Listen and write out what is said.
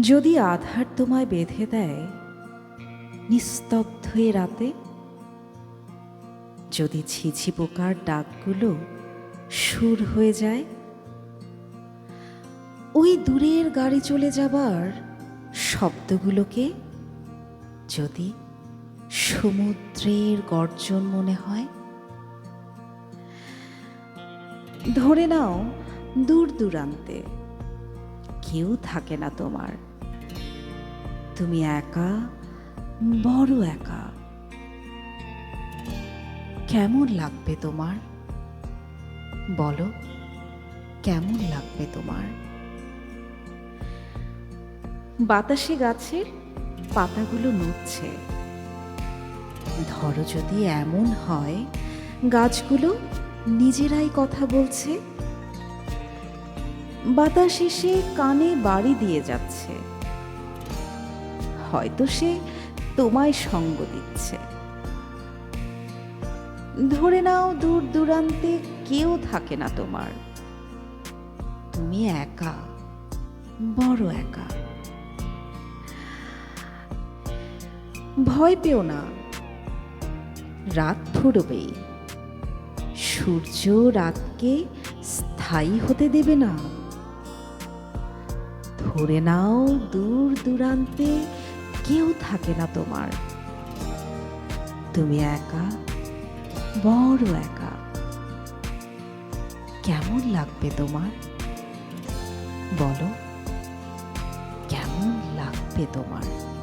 যদি আধার তোমায় বেঁধে দেয়, নিস্তব্ধ এ রাতে, যদি ছিছি পোকার ডাকগুলো সুর হয়ে যায়, ওই দূরের গাড়ি চলে যাবার শব্দগুলোকে যদি সমুদ্রের গর্জন মনে হয়, ধরে নাও দূর দূরান্তে। কেউ থাকে না তোমার। তুমি একা, বড় একা। কেমন লাগবে তোমার? বলো, কেমন লাগবে তোমার? বাতাসে গাছের পাতাগুলো নড়ছে। ধরো যদি এমন হয়, গাছগুলো নিজেরাই কথা বলছে। বাতাস এসে কানে বাড়ি দিয়ে যাচ্ছে। হয়তো সে তোমায় সঙ্গ দিচ্ছে। ধরে নাও দূর দূরান্তে কেউ থাকে না তোমার। তুমি একা, বড় একা। ভয় পেও না। রাত ফুরবেই সূর্য রাতকে স্থায়ী হতে দেবে না। ধরে নাও দূর দূরান্তে কেউ থাকে না তোমার। তুমি একা, বড় একা। কেমন লাগবে তোমার? বলো, কেমন লাগবে তোমার?